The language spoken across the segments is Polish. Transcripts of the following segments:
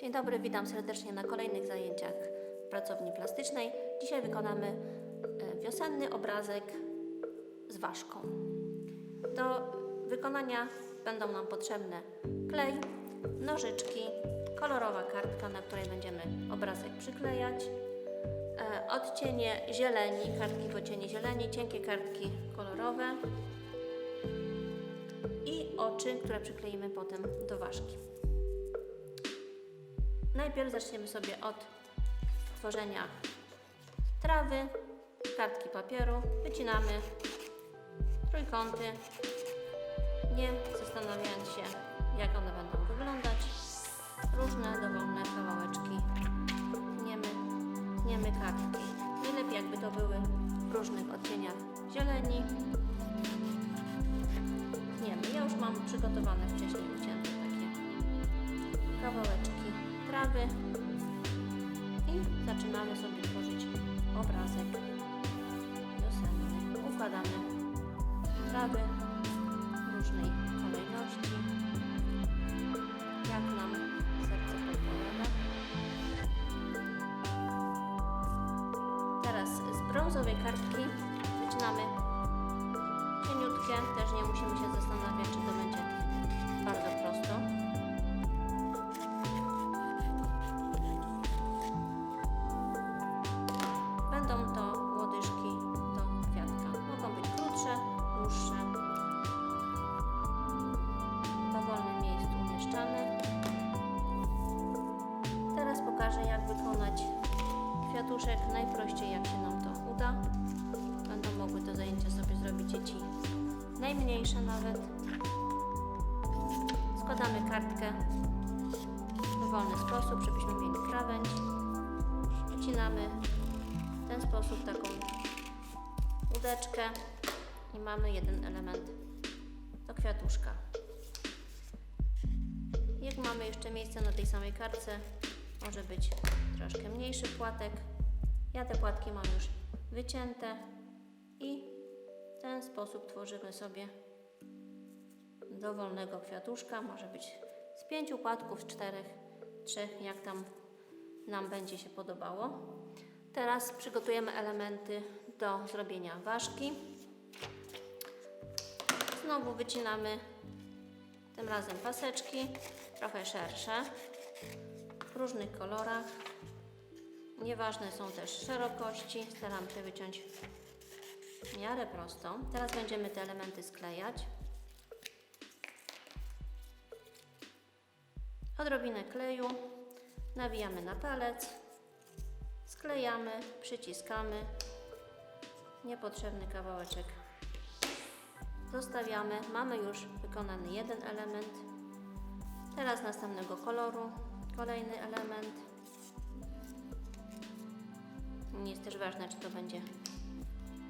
Dzień dobry, witam serdecznie na kolejnych zajęciach pracowni plastycznej. Dzisiaj wykonamy e, wiosenny obrazek z ważką. Do wykonania będą nam potrzebne klej, nożyczki, kolorowa kartka, na której będziemy obrazek przyklejać, e, odcienie zieleni, kartki w odcienie zieleni, cienkie kartki kolorowe i oczy, które przykleimy potem do ważki. Najpierw zaczniemy sobie od tworzenia trawy, kartki papieru, wycinamy trójkąty, nie zastanawiając się jak one będą wyglądać, różne dowolne kawałeczki tniemy, tniemy kartki. Najlepiej jakby to były w różnych odcieniach zieleni. Tniemy. Ja już mam przygotowane wcześniej ucięte i zaczynamy sobie tworzyć obrazek. Wiosenny. Układamy trawy w różnej kolejności, jak nam serce podpowiada. Teraz z brązowej kartki wycinamy cieniutkie, też nie musimy się zastanawiać, czy to będzie bardzo pokażę, jak wykonać kwiatuszek najprościej, jak się nam to uda. Będą mogły to zajęcie sobie zrobić dzieci najmniejsze nawet. Składamy kartkę w dowolny sposób, żebyśmy mieli krawędź. Wycinamy w ten sposób taką łódeczkę i mamy jeden element do kwiatuszka. Jak mamy jeszcze miejsce na tej samej kartce, może być troszkę mniejszy płatek. Ja te płatki mam już wycięte i w ten sposób tworzymy sobie dowolnego kwiatuszka. Może być z pięciu płatków, czterech, trzech, jak tam nam będzie się podobało. Teraz przygotujemy elementy do zrobienia ważki. Znowu wycinamy tym razem paseczki, trochę szersze, w różnych kolorach. Nieważne są też szerokości, staram się wyciąć w miarę prostą. Teraz będziemy te elementy sklejać. Odrobinę kleju nawijamy na palec, sklejamy, przyciskamy. Niepotrzebny kawałeczek zostawiamy. Mamy już wykonany jeden element. Teraz następnego koloru kolejny element. Nie jest też ważne, czy to będzie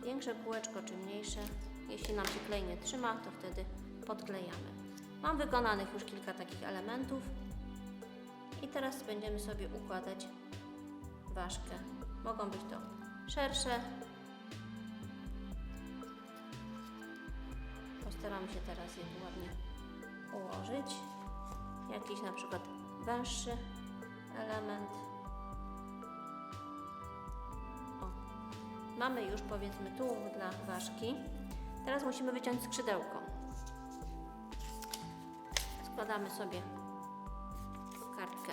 większe kółeczko, czy mniejsze. Jeśli nam się klej nie trzyma, to wtedy podklejamy. Mam wykonanych już kilka takich elementów. I teraz będziemy sobie układać ważkę. Mogą być to szersze. Postaramy się teraz je ładnie ułożyć. Jakiś na przykład węższy element. O. Mamy już powiedzmy tułów dla ważki. Teraz musimy wyciąć skrzydełko. Składamy sobie kartkę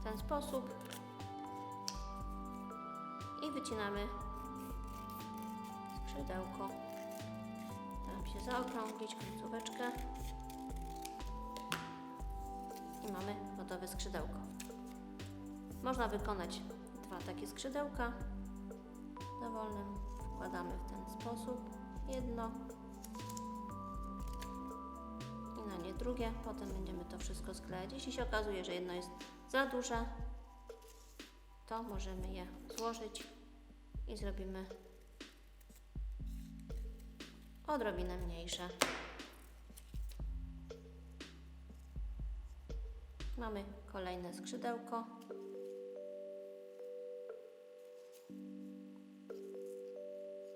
w ten sposób i wycinamy skrzydełko. Staram się zaokrąglić końcóweczkę i mamy gotowe skrzydełko. Można wykonać dwa takie skrzydełka dowolnym. Wkładamy w ten sposób jedno i na nie drugie. Potem będziemy to wszystko sklejać. Jeśli się okazuje, że jedno jest za duże, to możemy je złożyć i zrobimy odrobinę mniejsze. Mamy kolejne skrzydełko.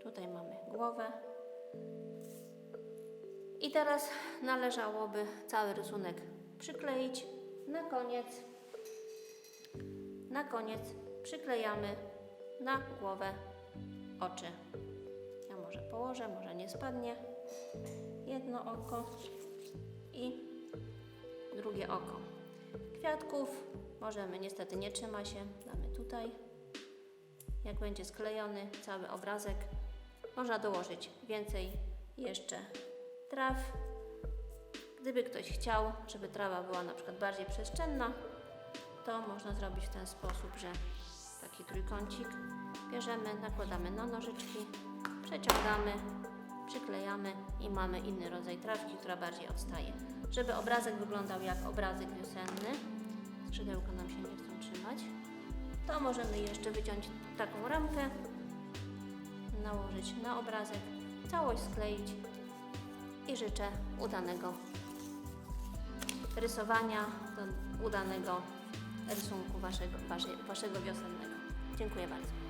Tutaj mamy głowę. I teraz należałoby cały rysunek przykleić. Na koniec Na koniec przyklejamy na głowę oczy. Ja może położę, może nie spadnie. Jedno oko i drugie oko. Kwiatków możemy, niestety nie trzyma się, damy tutaj. Jak będzie sklejony cały obrazek, można dołożyć więcej jeszcze traw. Gdyby ktoś chciał, żeby trawa była na przykład bardziej przestrzenna, to można zrobić w ten sposób, że taki trójkącik bierzemy, nakładamy na nożyczki, przeciągamy, przyklejamy i mamy inny rodzaj trawki, która bardziej odstaje. Żeby obrazek wyglądał jak obrazek wiosenny, skrzydełka nam się nie chcą trzymać, to możemy jeszcze wyciąć taką ramkę, nałożyć na obrazek, całość skleić i życzę udanego rysowania, udanego rysunku waszego, waszego wiosennego. Dziękuję bardzo.